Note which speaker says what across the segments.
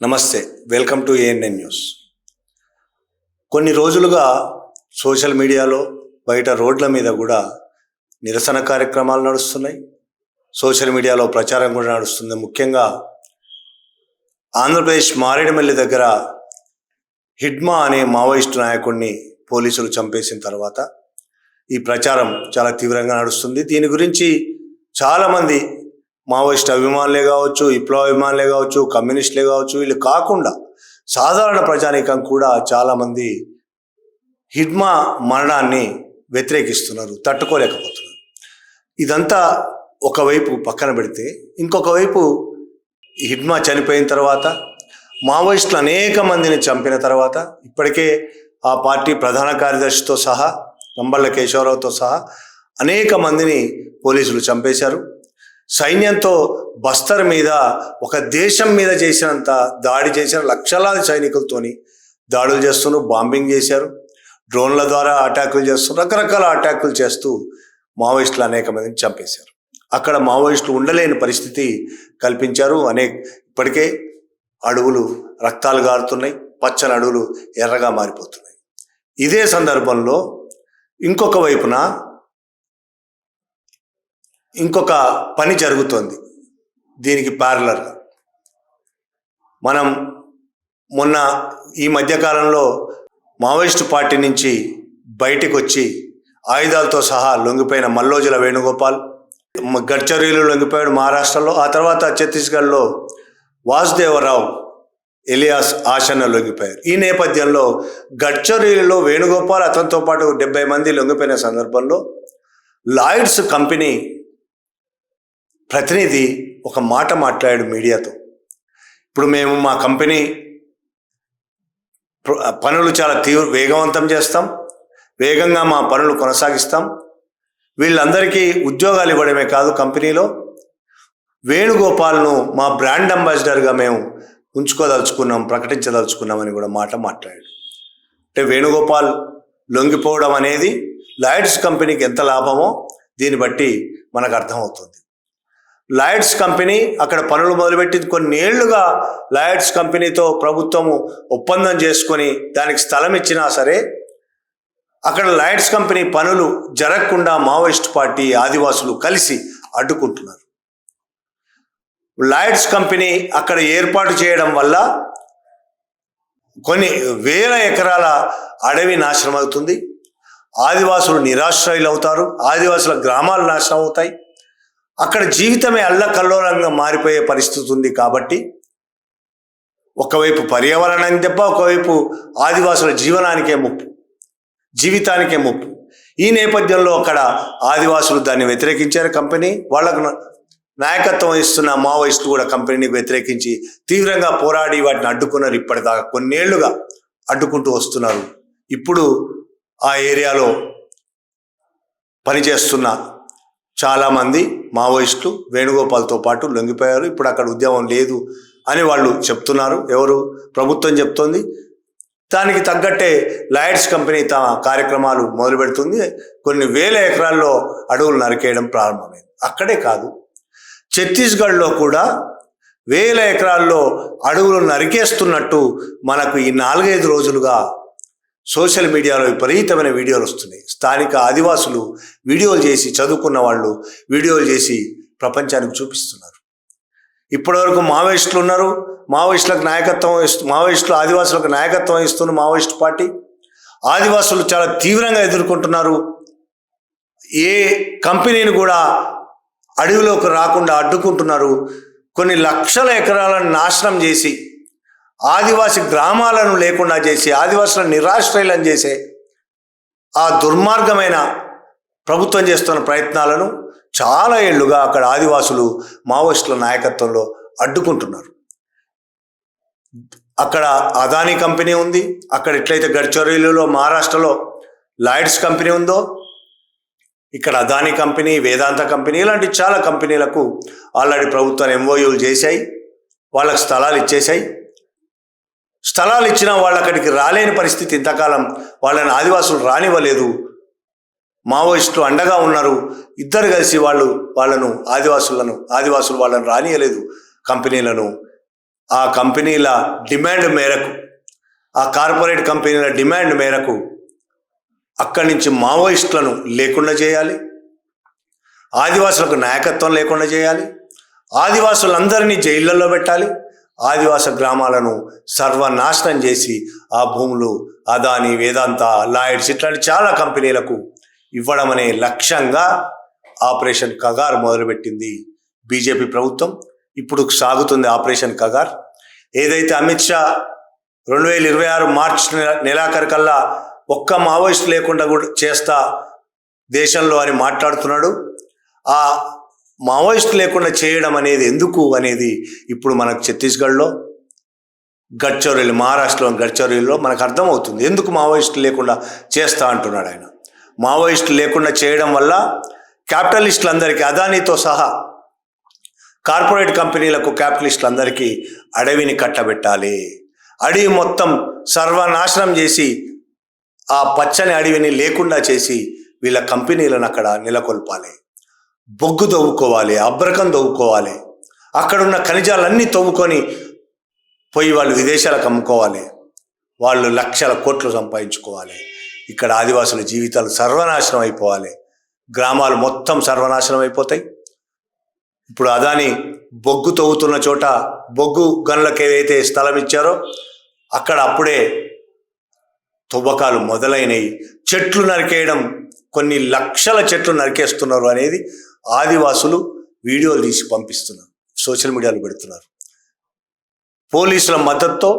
Speaker 1: నమస్తే welcome to ANN news కొన్ని రోజులుగా సోషల్ మీడియాలో బయట రోడ్ల మీద కూడా నిరసన కార్యక్రమాలు నడుస్తున్నాయి. సోషల్ మీడియాలో ప్రచారం కూడా నడుస్తుంది. ముఖ్యంగా ఆంధ్రప్రదేశ్ మారేడుమల్లి దగ్గర హిడ్మా అనే మావోయిస్టు నాయకుడిని పోలీసులు చంపేసిన తర్వాత ఈ ప్రచారం చాలా తీవ్రంగా నడుస్తుంది. దీని గురించి చాలామంది మావోయిస్ట్ అభిమానులే కావచ్చు విప్లవ అభిమానులే కావచ్చు కమ్యూనిస్టులే కావచ్చు వీళ్ళు కాకుండా సాధారణ ప్రజానీకం కూడా చాలామంది హిడ్మా మరణాన్ని వ్యతిరేకిస్తున్నారు తట్టుకోలేకపోతున్నారు. ఇదంతా ఒకవైపు పక్కన పెడితే ఇంకొక వైపు హిడ్మా చనిపోయిన తర్వాత మావోయిస్టులు అనేక మందిని చంపిన తర్వాత ఇప్పటికే ఆ పార్టీ ప్రధాన కార్యదర్శితో సహా నంబళ్ళ కేశవరావుతో సహా అనేక మందిని పోలీసులు చంపేశారు. సైన్యంతో బస్తర్ మీద ఒక దేశం మీద చేసినంత దాడి చేసిన లక్షలాది సైనికులతోని దాడులు చేస్తున్నారు బాంబింగ్ చేశారు. డ్రోన్ల ద్వారా అటాకులు చేస్తూ రకరకాల అటాకులు చేస్తూ మావోయిస్టులు అనేక మందిని చంపేశారు. అక్కడ మావోయిస్టులు ఉండలేని పరిస్థితి కల్పించారు. అనేక ఇప్పటికే అడవులు రక్తాలు గారుతున్నాయి పచ్చని అడవులు ఎర్రగా మారిపోతున్నాయి. ఇదే సందర్భంలో ఇంకొక వైపున ఇంకొక పని జరుగుతోంది. దీనికి ప్యారలర్గా మనం మొన్న ఈ మధ్యకాలంలో మావోయిస్టు పార్టీ నుంచి బయటికి వచ్చి ఆయుధాలతో సహా లొంగిపోయిన మల్లోజుల వేణుగోపాల్ గడ్చరీలు లొంగిపోయాడు మహారాష్ట్రలో ఆ తర్వాత ఛత్తీస్గఢ్లో వాసుదేవరావు ఎలియాస్ ఆశన్న లొంగిపోయారు. ఈ నేపథ్యంలో గడ్చరీలలో వేణుగోపాల్ అతనితో పాటు డెబ్బై మంది లొంగిపోయిన సందర్భంలో లాయిడ్స్ కంపెనీ ప్రతినిధి ఒక మాట మాట్లాడాడు మీడియాతో. ఇప్పుడు మేము మా కంపెనీ పనులు చాలా తీవ్ర వేగవంతం చేస్తాం. వేగంగా మా పనులు కొనసాగిస్తాం. వీళ్ళందరికీ ఉద్యోగాలు ఇవ్వడమే కాదు కంపెనీలో. వేణుగోపాల్ను మా బ్రాండ్ అంబాసిడర్గా మేము ఉంచుకోదలుచుకున్నాం ప్రకటించదలుచుకున్నామని కూడా మాట మాట్లాడాడు. అంటే వేణుగోపాల్ లొంగిపోవడం అనేది లాయిడ్స్ కంపెనీకి ఎంత లాభమో దీన్ని బట్టి మనకు అర్థమవుతుంది. లాయడ్స్ కంపెనీ అక్కడ పనులు మొదలుపెట్టింది. కొన్ని ఏళ్ళుగా లాయడ్స్ కంపెనీతో ప్రభుత్వము ఒప్పందం చేసుకొని దానికి స్థలం ఇచ్చినా సరే అక్కడ లాయడ్స్ కంపెనీ పనులు జరగకుండా మావోయిస్ట్ పార్టీ ఆదివాసులు కలిసి అడ్డుకుంటున్నారు. లాయడ్స్ కంపెనీ అక్కడ ఏర్పాటు చేయడం వల్ల కొన్ని వేల ఎకరాల అడవి నాశనం అవుతుంది. ఆదివాసులు నిరాశ్రయులు అవుతారు ఆదివాసుల గ్రామాలు నాశనం అవుతాయి. అక్కడ జీవితమే అల్లకల్లోలంగా మారిపోయే పరిస్థితి ఉంది కాబట్టి ఒకవైపు పర్యావరణం దెబ్బ ఒకవైపు ఆదివాసుల జీవనానికే ముప్పు జీవితానికే ముప్పు. ఈ నేపథ్యంలో అక్కడ ఆదివాసులు దాన్ని వ్యతిరేకించారు కంపెనీ. వాళ్ళకు నాయకత్వం ఇస్తున్న మావోయిస్టులు కూడా కంపెనీని వ్యతిరేకించి తీవ్రంగా పోరాడి వాటిని అడ్డుకున్నారు. ఇప్పటిదాకా కొన్నేళ్ళుగా అడ్డుకుంటూ వస్తున్నారు. ఇప్పుడు ఆ ఏరియాలో పనిచేస్తున్న చాలామంది మావోయిస్టులు వేణుగోపాల్తో పాటు లొంగిపోయారు. ఇప్పుడు అక్కడ ఉద్యమం లేదు అని వాళ్ళు చెప్తున్నారు. ఎవరు? ప్రభుత్వం చెప్తోంది. దానికి తగ్గట్టే లాయర్స్ కంపెనీ తమ కార్యక్రమాలు మొదలు పెడుతుంది. కొన్ని వేల ఎకరాల్లో అడవులు నరికేయడం ప్రారంభమైంది. అక్కడే కాదు ఛత్తీస్గఢ్లో కూడా వేల ఎకరాల్లో అడవులు నరికేస్తున్నట్టు మనకు ఈ నాలుగైదు రోజులుగా సోషల్ మీడియాలో విపరీతమైన వీడియోలు వస్తున్నాయి. స్థానిక ఆదివాసులు వీడియోలు చేసి చదువుకున్న వాళ్ళు వీడియోలు చేసి ప్రపంచానికి చూపిస్తున్నారు. ఇప్పటివరకు మావోయిస్టులు ఉన్నారు. మావోయిస్టులకు నాయకత్వం ఇస్తూ మావోయిస్టులు ఆదివాసులకు నాయకత్వం ఇస్తున్న మావోయిస్ట్ పార్టీ ఆదివాసులు చాలా తీవ్రంగా ఎదుర్కొంటున్నారు. ఏ కంపెనీని కూడా అడవిలోకి రాకుండా అడ్డుకుంటున్నారు. కొన్ని లక్షల ఎకరాలను నాశనం చేసి ఆదివాసి గ్రామాలను లేకుండా చేసి ఆదివాసులను నిరాశ్రయులను చేసే ఆ దుర్మార్గమైన ప్రభుత్వం చేస్తున్న ప్రయత్నాలను చాలా ఏళ్ళుగా అక్కడ ఆదివాసులు మావోయిస్టుల నాయకత్వంలో అడ్డుకుంటున్నారు. అక్కడ అదానీ కంపెనీ ఉంది అక్కడ ఎట్లయితే గడ్చరీలలో మహారాష్ట్రలో లాయిడ్స్ కంపెనీ ఉందో ఇక్కడ అదానీ కంపెనీ వేదాంత కంపెనీ ఇలాంటి చాలా కంపెనీలకు ఆల్రెడీ ప్రభుత్వాలు ఎంఓయూలు చేశాయి వాళ్ళకి స్థలాలు ఇచ్చేశాయి. స్థలాలు ఇచ్చినా వాళ్ళు అక్కడికి రాలేని పరిస్థితి ఇంతకాలం. వాళ్ళని ఆదివాసులు రానివ్వలేదు. మావోయిస్టులు అండగా ఉన్నారు. ఇద్దరు కలిసి వాళ్ళు వాళ్ళను ఆదివాసులను ఆదివాసులు వాళ్ళని రానియలేదు కంపెనీలను. ఆ కంపెనీల డిమాండ్ మేరకు ఆ కార్పొరేట్ కంపెనీల డిమాండ్ మేరకు అక్కడి నుంచి మావోయిస్టులను లేకుండా చేయాలి. ఆదివాసులకు నాయకత్వం లేకుండా చేయాలి. ఆదివాసులందరినీ జైళ్ళల్లో పెట్టాలి. ఆదివాస గ్రామాలను సర్వనాశనం చేసి ఆ భూములు అదాని వేదాంత లాయిడ్స్ ఇట్లాంటి చాలా కంపెనీలకు ఇవ్వడం అనే లక్ష్యంగా ఆపరేషన్ కగార్ మొదలుపెట్టింది. బీజేపీ ప్రభుత్వం ఇప్పుడు సాగుతుంది ఆపరేషన్ కగార్. ఏదైతే అమిత్ షా రెండు వేల ఇరవై ఆరు మార్చ్ నెల నెలాఖరు కల్లా ఒక్క మావోయిస్ట్ లేకుండా కూడా చేస్తా దేశంలో అని మాట్లాడుతున్నాడు ఆ మావోయిస్ట్ లేకుండా చేయడం అనేది ఎందుకు అనేది ఇప్పుడు మనకు ఛత్తీస్గఢ్లో గడ్చౌరీలు మహారాష్ట్రలో గడ్చౌరీలో మనకు అర్థమవుతుంది. ఎందుకు మావోయిస్ట్ లేకుండా చేస్తా అంటున్నాడు ఆయన. మావోయిస్ట్ లేకుండా చేయడం వల్ల క్యాపిటలిస్టులందరికీ అదానీతో సహా కార్పొరేట్ కంపెనీలకు క్యాపిటలిస్టులందరికీ అడవిని కట్టబెట్టాలి. అడవి మొత్తం సర్వనాశనం చేసి ఆ పచ్చని అడవిని లేకుండా చేసి వీళ్ళ కంపెనీలను అక్కడ నెలకొల్పాలి. బొగ్గు తవ్వుకోవాలి అబ్రకం తవ్వుకోవాలి. అక్కడున్న ఖనిజాలన్నీ తవ్వుకొని పోయి వాళ్ళు విదేశాలకు అమ్ముకోవాలి. వాళ్ళు లక్షల కోట్లు సంపాదించుకోవాలి. ఇక్కడ ఆదివాసుల జీవితాలు సర్వనాశనం అయిపోవాలి. గ్రామాలు మొత్తం సర్వనాశనం అయిపోతాయి. ఇప్పుడు అదాని బొగ్గు తవ్వుతున్న చోట బొగ్గు గనులకు ఏదైతే స్థలం ఇచ్చారో అక్కడ అప్పుడే తవ్వకాలు మొదలైనవి చెట్లు నరికేయడం కొన్ని లక్షల చెట్లు నరికేస్తున్నారు అనేది ఆదివాసులు వీడియోలు తీసి పంపిస్తున్నారు. సోషల్ మీడియాలో పెడుతున్నారు. పోలీసుల మద్దతుతో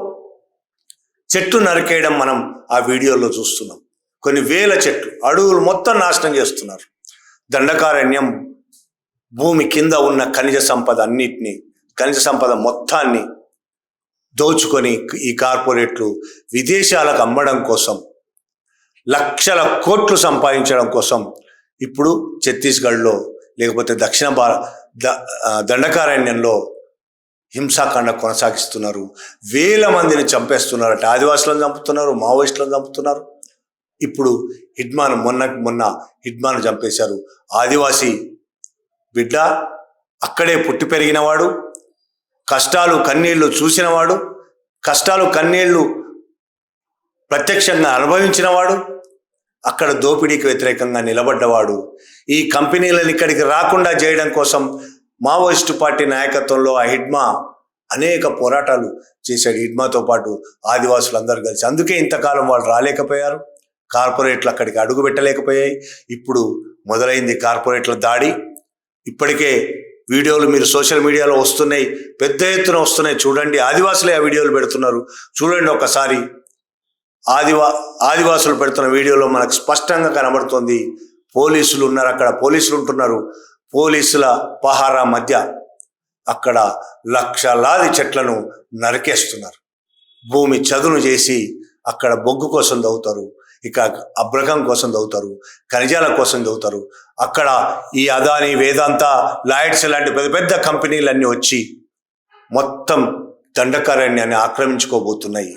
Speaker 1: చెట్టు నరికేయడం మనం ఆ వీడియోలో చూస్తున్నాం. కొన్ని వేల చెట్లు అడవులు మొత్తం నాశనం చేస్తున్నారు. దండకారణ్యం భూమి కింద ఉన్న ఖనిజ సంపద అన్నిటినీ ఖనిజ సంపద మొత్తాన్ని దోచుకొని ఈ కార్పొరేట్లు విదేశాలకు అమ్మడం కోసం లక్షల కోట్లు సంపాదించడం కోసం ఇప్పుడు ఛత్తీస్గఢ్లో లేకపోతే దక్షిణ భార ద దండకారణ్యంలో హింసాకాండ కొనసాగిస్తున్నారు. వేల మందిని చంపేస్తున్నారట. ఆదివాసులను చంపుతున్నారు మావోయిస్టులను చంపుతున్నారు. ఇప్పుడు హిడ్మాన్ మొన్న మొన్న హిడ్మాన్ చంపేశారు. ఆదివాసీ బిడ్డ అక్కడే పుట్టి పెరిగినవాడు కష్టాలు కన్నీళ్ళు చూసినవాడు కష్టాలు కన్నీళ్ళు ప్రత్యక్షంగా అనుభవించినవాడు అక్కడ దోపిడీకి వ్యతిరేకంగా నిలబడ్డవాడు. ఈ కంపెనీలను ఇక్కడికి రాకుండా చేయడం కోసం మావోయిస్టు పార్టీ నాయకత్వంలో ఆ హిడ్మా అనేక పోరాటాలు చేశాడు. హిడ్మాతో పాటు ఆదివాసులందరూ కలిసి. అందుకే ఇంతకాలం వాళ్ళు రాలేకపోయారు. కార్పొరేట్లు అక్కడికి అడుగు పెట్టలేకపోయాయి. ఇప్పుడు మొదలైంది కార్పొరేట్ల దాడి. ఇప్పటికే వీడియోలు మీరు సోషల్ మీడియాలో వస్తున్నాయి. పెద్ద ఎత్తున వస్తున్నాయి. చూడండి ఆదివాసులే ఆ వీడియోలు పెడుతున్నారు. చూడండి ఒకసారి ఆదివా ఆదివాసులు పెడుతున్న వీడియోలో మనకు స్పష్టంగా కనబడుతుంది. పోలీసులు ఉన్నారు అక్కడ. పోలీసులు ఉంటున్నారు. పోలీసుల పహారా మధ్య అక్కడ లక్షలాది చెట్లను నరికేస్తున్నారు. భూమి చదును చేసి అక్కడ బొగ్గు కోసం దవ్వుతారు ఇక అబ్రకం కోసం దవ్వుతారు ఖనిజాల కోసం దవ్వుతారు అక్కడ ఈ అదాని వేదాంత లాయిడ్స్ లాంటి పెద్ద పెద్ద కంపెనీలన్నీ వచ్చి మొత్తం దండకారణ్యాన్ని ఆక్రమించుకోబోతున్నాయి.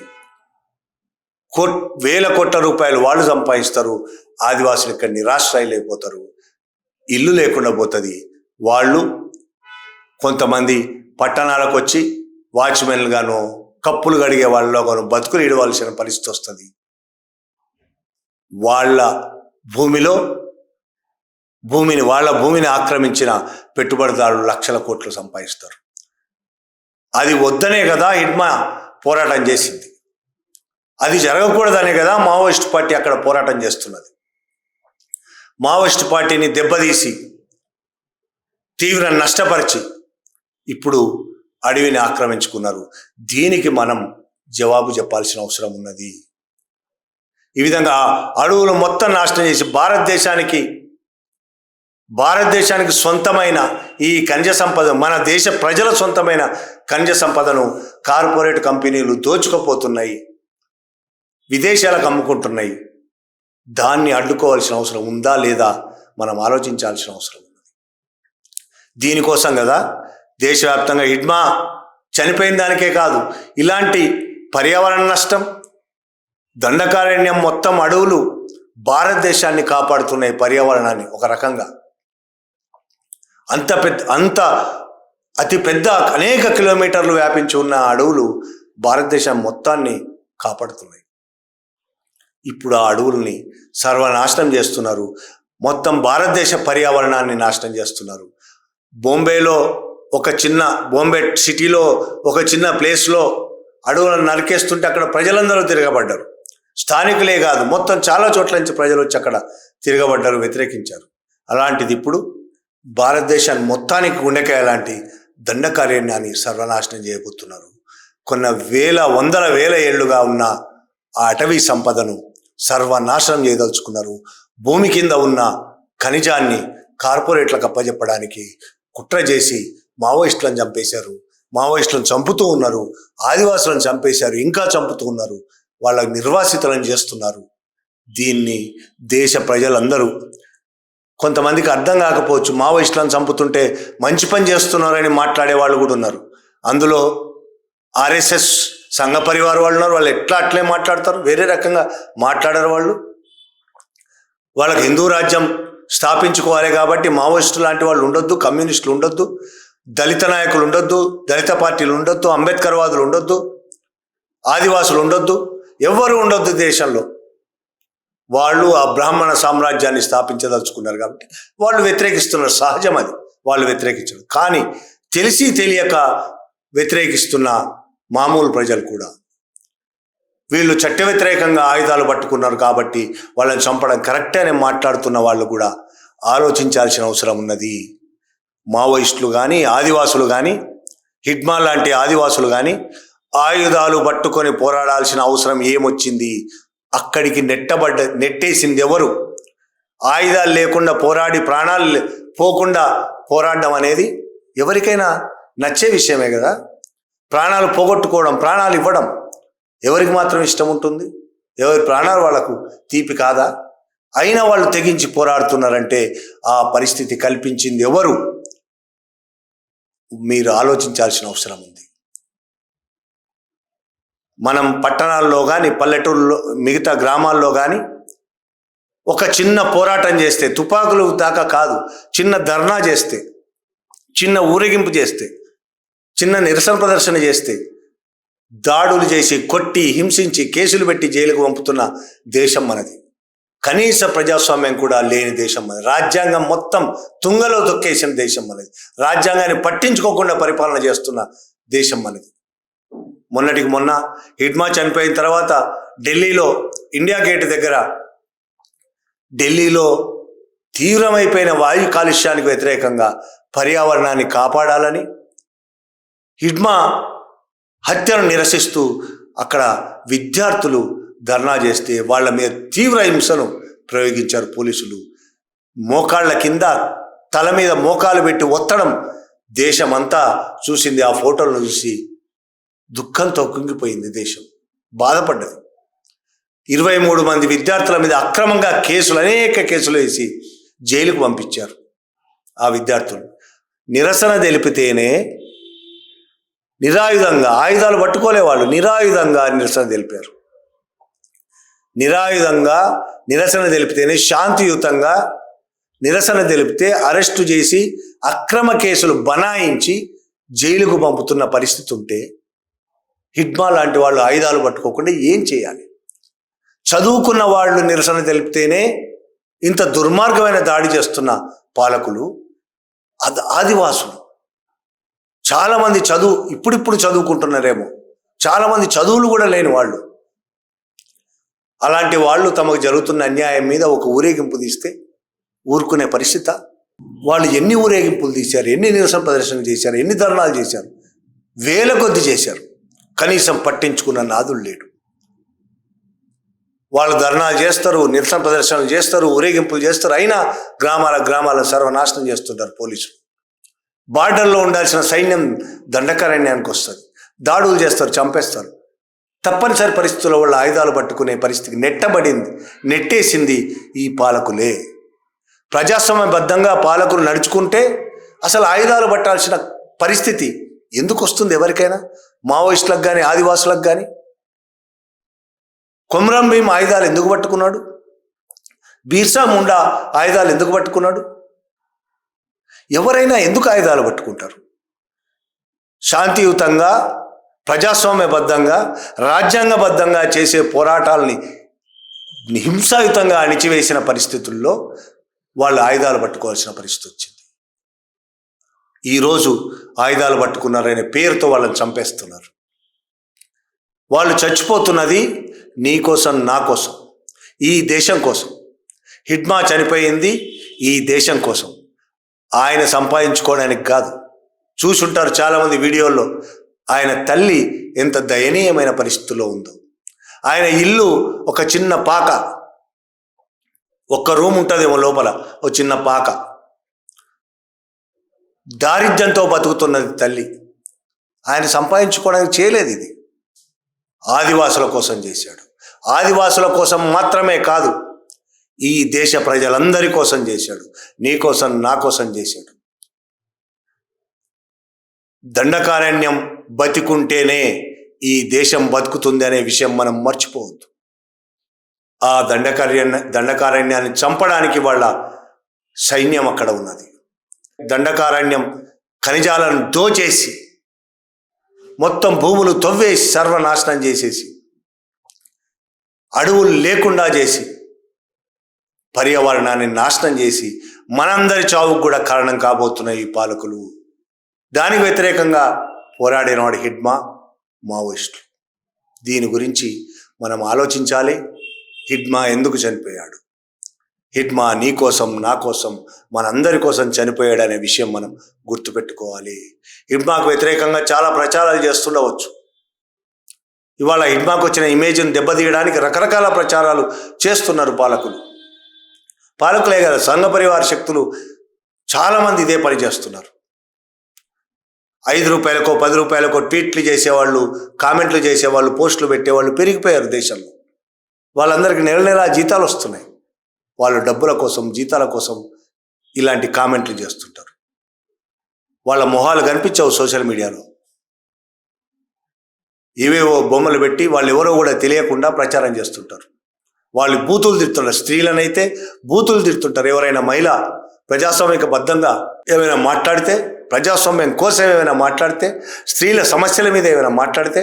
Speaker 1: కోట్ వేల కోట్ల రూపాయలు వాళ్ళు సంపాదిస్తారు. ఆదివాసులు ఇక్కడ నిరాశ్రయులైపోతారు. ఇల్లు లేకుండా పోతుంది. వాళ్ళు కొంతమంది పట్టణాలకు వచ్చి వాచ్మెన్లుగాను కప్పులు కడిగే వాళ్ళలో గాను బతుకులు ఇడవలసిన పరిస్థితి వస్తుంది. వాళ్ళ భూమిలో భూమిని వాళ్ళ భూమిని ఆక్రమించిన పెట్టుబడిదారులు లక్షల కోట్లు సంపాదిస్తారు. అది వద్దనే కదా హిడ్మా పోరాటం చేసింది. అది జరగకూడదనే కదా మావోయిస్ట్ పార్టీ అక్కడ పోరాటం చేస్తున్నది. మావోయిస్ట్ పార్టీని దెబ్బతీసి తీవ్ర నష్టపరిచి ఇప్పుడు అడవిని ఆక్రమించుకున్నారు. దీనికి మనం జవాబు చెప్పాల్సిన అవసరం ఉన్నది. ఈ విధంగా అడవులు మొత్తం నాశనం చేసి భారతదేశానికి భారతదేశానికి సొంతమైన ఈ ఖనిజ సంపద మన దేశ ప్రజల సొంతమైన ఖనిజ సంపదను కార్పొరేట్ కంపెనీలు దోచుకుపోతున్నాయి. విదేశాలకు అమ్ముకుంటున్నాయి. దాన్ని అడ్డుకోవాల్సిన అవసరం ఉందా లేదా మనం ఆలోచించాల్సిన అవసరం ఉంది దీనికోసం కదా దేశవ్యాప్తంగా హిడ్మా చనిపోయిన దానికే కాదు ఇలాంటి పర్యావరణ నష్టం దండకారణ్యం మొత్తం అడవులు భారతదేశాన్ని కాపాడుతున్నాయి పర్యావరణాన్ని ఒక రకంగా. అంత పెద్ద అంత అతి పెద్ద అనేక కిలోమీటర్లు వ్యాపించి ఉన్న అడవులు భారతదేశం మొత్తాన్ని కాపాడుతున్నాయి. ఇప్పుడు ఆ అడవుల్ని సర్వనాశనం చేస్తున్నారు. మొత్తం భారతదేశ పర్యావరణాన్ని నాశనం చేస్తున్నారు. బొంబేలో ఒక చిన్న బాంబే సిటీలో ఒక చిన్న ప్లేస్లో అడవులను నరికేస్తుంటే అక్కడ ప్రజలందరూ తిరగబడ్డారు. స్థానికులే కాదు మొత్తం చాలా చోట్ల నుంచి ప్రజలు వచ్చి అక్కడ తిరగబడ్డారు వ్యతిరేకించారు. అలాంటిది ఇప్పుడు భారతదేశాన్ని మొత్తానికి గుండెకాయ లాంటి దండకార్యాన్ని సర్వనాశనం చేయబోతున్నారు. కొన్ని వేల వందల వేల ఏళ్ళుగా ఉన్న ఆ అటవీ సంపదను సర్వనాశనం చేయదలుచుకున్నారు. భూమి కింద ఉన్న ఖనిజాన్ని కార్పొరేట్లకు అప్పజెప్పడానికి కుట్ర చేసి మావోయిస్టులను చంపేశారు. మావోయిస్టులను చంపుతూ ఉన్నారు. ఆదివాసులను చంపేశారు. ఇంకా చంపుతూ ఉన్నారు. వాళ్ళ నిర్వాసితులను చేస్తున్నారు. దీన్ని దేశ ప్రజలందరూ కొంతమందికి అర్థం కాకపోవచ్చు. మావోయిస్టులను చంపుతుంటే మంచి పని చేస్తున్నారని మాట్లాడే వాళ్ళు కూడా ఉన్నారు. అందులో ఆర్ఎస్ఎస్ సంఘ పరివార వాళ్ళు ఉన్నారు వాళ్ళు ఎట్లా అట్లే మాట్లాడతారు? వేరే రకంగా మాట్లాడరు వాళ్ళు. వాళ్ళకి హిందూ రాజ్యం స్థాపించుకోవాలి కాబట్టి మావోయిస్టు లాంటి వాళ్ళు ఉండొద్దు కమ్యూనిస్టులు ఉండొద్దు దళిత నాయకులు ఉండొద్దు దళిత పార్టీలు ఉండొద్దు అంబేద్కర్ వాదులు ఉండొద్దు ఆదివాసులు ఉండొద్దు ఎవ్వరు ఉండొద్దు దేశంలో. వాళ్ళు ఆ బ్రాహ్మణ సామ్రాజ్యాన్ని స్థాపించదలుచుకున్నారు కాబట్టి వాళ్ళు వ్యతిరేకిస్తున్నారు సహజం అది. వాళ్ళు వ్యతిరేకించారు. కానీ తెలిసి తెలియక వ్యతిరేకిస్తున్న మామూలు ప్రజలు కూడా. వీళ్ళు చట్ట వ్యతిరేకంగా ఆయుధాలు పట్టుకున్నారు కాబట్టి వాళ్ళని చంపడం కరెక్టే అని మాట్లాడుతున్న వాళ్ళు కూడా ఆలోచించాల్సిన అవసరం ఉన్నది. మావోయిస్టులు కానీ ఆదివాసులు కానీ హిడ్మా లాంటి ఆదివాసులు కానీ ఆయుధాలు పట్టుకొని పోరాడాల్సిన అవసరం ఏమొచ్చింది? అక్కడికి నెట్టబడ్డ నెట్టేసింది ఎవరు? ఆయుధాలు లేకుండా పోరాడి ప్రాణాలు పోకుండా పోరాడడం అనేది ఎవరికైనా నచ్చే విషయమే కదా? ప్రాణాలు పోగొట్టుకోవడం ప్రాణాలు ఇవ్వడం ఎవరికి మాత్రం ఇష్టం ఉంటుంది? ఎవరి ప్రాణాలు వాళ్ళకు తీపి కాదా? అయినా వాళ్ళు తెగించి పోరాడుతున్నారంటే ఆ పరిస్థితి కల్పించింది ఎవరు? మీరు ఆలోచించాల్సిన అవసరం ఉంది. మనం పట్టణాల్లో కానీ పల్లెటూరులో మిగతా గ్రామాల్లో కానీ ఒక చిన్న పోరాటం చేస్తే తుపాకులు దాకా కాదు చిన్న ధర్నా చేస్తే చిన్న ఊరేగింపు చేస్తే చిన్న నిరసన ప్రదర్శన చేస్తే దాడులు చేసి కొట్టి హింసించి కేసులు పెట్టి జైలుకు పంపుతున్న దేశం మనది. కనీస ప్రజాస్వామ్యం కూడా లేని దేశం మనది. రాజ్యాంగం మొత్తం తుంగలో దొక్కేసిన దేశం మనది. రాజ్యాంగాన్ని పట్టించుకోకుండా పరిపాలన చేస్తున్న దేశం మనది. మొన్నటికి మొన్న హిడ్మా చనిపోయిన తర్వాత ఢిల్లీలో ఇండియా గేట్ దగ్గర ఢిల్లీలో తీవ్రమైపోయిన వాయు కాలుష్యానికి వ్యతిరేకంగా పర్యావరణాన్ని కాపాడాలని హిడ్మా హత్యను నిరసిస్తూ అక్కడ విద్యార్థులు ధర్నా చేస్తే వాళ్ళ మీద తీవ్ర హింసను ప్రయోగించారు పోలీసులు. మోకాళ్ళ కింద తల మీద మోకాలు పెట్టి ఒత్తడం దేశమంతా చూసింది. ఆ ఫోటోలను చూసి దుఃఖంతో కుంగిపోయింది దేశం. బాధపడ్డది. ఇరవై మూడు మంది విద్యార్థుల మీద అక్రమంగా కేసులు అనేక కేసులు వేసి జైలుకు పంపించారు ఆ విద్యార్థులు. నిరసన తెలిపితేనే నిరాయుధంగా ఆయుధాలు పట్టుకోలే వాళ్ళు నిరాయుధంగా నిరసన తెలిపారు. నిరాయుధంగా నిరసన తెలిపితేనే శాంతియుతంగా నిరసన తెలిపితే అరెస్టు చేసి అక్రమ కేసులు బనాయించి జైలుకు పంపుతున్న పరిస్థితి ఉంటే హిడ్మా లాంటి వాళ్ళు ఆయుధాలు పట్టుకోకుండా ఏం చేయాలి? చదువుకున్న వాళ్ళు నిరసన తెలిపితేనే ఇంత దుర్మార్గమైన దాడి చేస్తున్న పాలకులు అది ఆదివాసులు చాలామంది చదువు ఇప్పుడిప్పుడు చదువుకుంటున్నారేమో. చాలామంది చదువులు కూడా లేని వాళ్ళు. అలాంటి వాళ్ళు తమకు జరుగుతున్న అన్యాయం మీద ఒక ఊరేగింపు తీస్తే ఊరుకునే పరిస్థితి. వాళ్ళు ఎన్ని ఊరేగింపులు తీశారు ఎన్ని నిరసన ప్రదర్శనలు చేశారు ఎన్ని ధర్నాలు చేశారు? వేల కొద్ది చేశారు. కనీసం పట్టించుకున్న నాదులు లేడు. వాళ్ళు ధర్నాలు చేస్తారు నిరసన ప్రదర్శనలు చేస్తారు ఊరేగింపులు చేస్తారు. అయినా గ్రామాల గ్రామాలను సర్వనాశనం చేస్తుంటారు పోలీసులు. బార్డర్లో ఉండాల్సిన సైన్యం దండకారణ్యానికి వస్తుంది. దాడులు చేస్తారు చంపేస్తారు. తప్పనిసరి పరిస్థితుల వల్ల ఆయుధాలు పట్టుకునే పరిస్థితికి నెట్టబడింది నెట్టేసింది ఈ పాలకులే. ప్రజాస్వామ్యబద్ధంగా పాలకులు నడుచుకుంటే అసలు ఆయుధాలు పట్టాల్సిన పరిస్థితి ఎందుకు వస్తుంది ఎవరికైనా? మావోయిస్టులకు కానీ ఆదివాసులకు కానీ కొమరం భీం ఆయుధాలు ఎందుకు పట్టుకున్నాడు? బీర్సా ముండా ఆయుధాలు ఎందుకు పట్టుకున్నాడు? ఎవరైనా ఎందుకు ఆయుధాలు పట్టుకుంటారు? శాంతియుతంగా ప్రజాస్వామ్యబద్ధంగా రాజ్యాంగబద్ధంగా చేసే పోరాటాలని హింసాయుతంగా అణిచివేసిన పరిస్థితుల్లో వాళ్ళు ఆయుధాలు పట్టుకోవాల్సిన పరిస్థితి వచ్చింది. ఈరోజు ఆయుధాలు పట్టుకున్నారనే పేరుతో వాళ్ళని చంపేస్తున్నారు. వాళ్ళు చచ్చిపోతున్నది నీ కోసం నా కోసం ఈ దేశం కోసం. హిడ్మా చనిపోయింది ఈ దేశం కోసం. ఆయన సంపాదించుకోవడానికి కాదు. చూసుంటారు చాలామంది వీడియోల్లో ఆయన తల్లి ఎంత దయనీయమైన పరిస్థితిలో ఉందో. ఆయన ఇల్లు ఒక చిన్న పాక. ఒక్క రూమ్ ఉంటుందేమో లోపల ఒక చిన్న పాక. దారిద్ర్యంతో బతుకుతున్నది తల్లి. ఆయన సంపాదించుకోవడానికి చేయలేదు ఇది. ఆదివాసుల కోసం చేశాడు. ఆదివాసుల కోసం మాత్రమే కాదు ఈ దేశ ప్రజలందరి కోసం చేశాడు నీ కోసం నా కోసం చేశాడు. దండకారణ్యం బతికుంటేనే ఈ దేశం బతుకుతుంది అనే విషయం మనం మర్చిపోవద్దు. ఆ దండకారణ్య దండకారణ్యాన్ని చంపడానికి వాళ్ళ సైన్యం అక్కడ ఉన్నది. దండకారణ్యం ఖనిజాలను దోచేసి మొత్తం భూములు తవ్వేసి సర్వనాశనం చేసేసి అడవులు లేకుండా చేసి పర్యావరణాన్ని నాశనం చేసి మనందరి చావుకు కూడా కారణం కాబోతున్నాయి ఈ పాలకులు. దానికి వ్యతిరేకంగా పోరాడినవాడు హిడ్మా మావోయిస్టులు. దీని గురించి మనం ఆలోచించాలి. హిడ్మా ఎందుకు చనిపోయాడు? హిడ్మా నీ కోసం నా కోసం మనందరి కోసం చనిపోయాడు అనే విషయం మనం గుర్తుపెట్టుకోవాలి. హిడ్మాకు వ్యతిరేకంగా చాలా ప్రచారాలు చేస్తుండవచ్చు. ఇవాళ హిడ్మాకు వచ్చిన ఇమేజ్ను దెబ్బతీయడానికి రకరకాల ప్రచారాలు చేస్తున్నారు పాలకులు. పాలకులే కదా సంఘ పరివార శక్తులు చాలామంది ఇదే పని చేస్తున్నారు. ఐదు రూపాయలకో పది రూపాయలకో ట్వీట్లు చేసేవాళ్ళు కామెంట్లు చేసేవాళ్ళు పోస్టులు పెట్టేవాళ్ళు పెరిగిపోయారు దేశంలో. వాళ్ళందరికీ నెల నెల జీతాలు వస్తున్నాయి. వాళ్ళు డబ్బుల కోసం జీతాల కోసం ఇలాంటి కామెంట్లు చేస్తుంటారు. వాళ్ళ మొహాలు కనిపించవు సోషల్ మీడియాలో. ఇవేవో బొమ్మలు పెట్టి వాళ్ళు ఎవరో కూడా తెలియకుండా ప్రచారం చేస్తుంటారు. వాళ్ళు బూతులు తిడుతుంటారు స్త్రీలనైతే బూతులు తిడుతుంటారు. ఎవరైనా మహిళ ప్రజాస్వామిక బద్ధంగా ఏమైనా మాట్లాడితే ప్రజాస్వామ్యం కోసం ఏమైనా మాట్లాడితే స్త్రీల సమస్యల మీద ఏమైనా మాట్లాడితే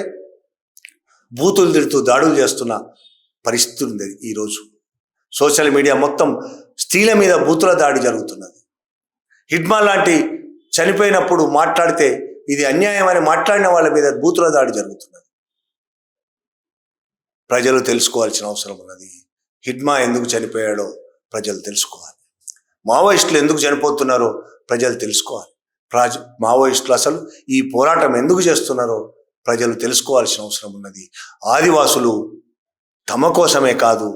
Speaker 1: బూతులు తిడుతూ దాడులు చేస్తున్న పరిస్థితి ఉంది ఈరోజు సోషల్ మీడియా మొత్తం స్త్రీల మీద బూతుల దాడి జరుగుతున్నది. హిడ్మా లాంటి చనిపోయినప్పుడు మాట్లాడితే ఇది అన్యాయం అని మాట్లాడిన వాళ్ళ మీద బూతుల దాడి జరుగుతున్నది. ప్రజలు తెలుసుకోవాల్సిన అవసరం ఉన్నది. హిడ్మా ఎందుకు చనిపోయాడో ప్రజలు తెలుసుకోవాలి. మావోయిస్టులు ఎందుకు చనిపోతున్నారో ప్రజలు తెలుసుకోవాలి. ప్రాజ మావోయిస్టులు అసలు ఈ పోరాటం ఎందుకు చేస్తున్నారో ప్రజలు తెలుసుకోవాల్సిన అవసరం ఉన్నది. ఆదివాసులు తమ కోసమే కాదు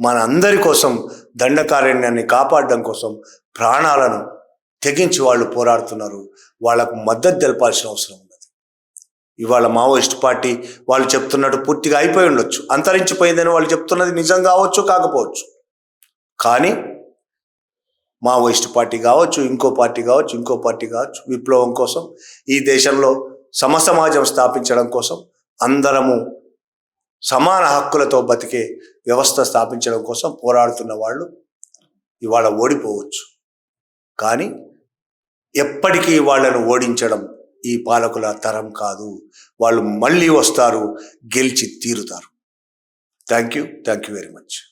Speaker 1: మన అందరి కోసం దండకారణ్యాన్ని కాపాడడం కోసం ప్రాణాలను తెగించి వాళ్ళు పోరాడుతున్నారు. వాళ్ళకు మద్దతు తెలపాల్సిన అవసరం ఉంది ఇవాళ మావోయిస్ట్ పార్టీ వాళ్ళు చెప్తున్నట్టు పూర్తిగా అయిపోయి ఉండొచ్చు. అంతరించిపోయిందని వాళ్ళు చెప్తున్నది నిజం కావచ్చు కాకపోవచ్చు. కానీ మావోయిస్ట్ పార్టీ కావచ్చు ఇంకో పార్టీ కావచ్చు ఇంకో పార్టీ కావచ్చు విప్లవం కోసం ఈ దేశంలో సమసమాజం స్థాపించడం కోసం అందరము సమాన హక్కులతో బతికే వ్యవస్థ స్థాపించడం కోసం పోరాడుతున్న వాళ్ళు ఇవాళ ఓడిపోవచ్చు. కానీ ఎప్పటికీ వాళ్ళను ఓడించడం ఈ పాలకుల తరం కాదు. వాళ్ళు మళ్ళీ వస్తారు గెలిచి తీరుతారు. Thank you thank you very much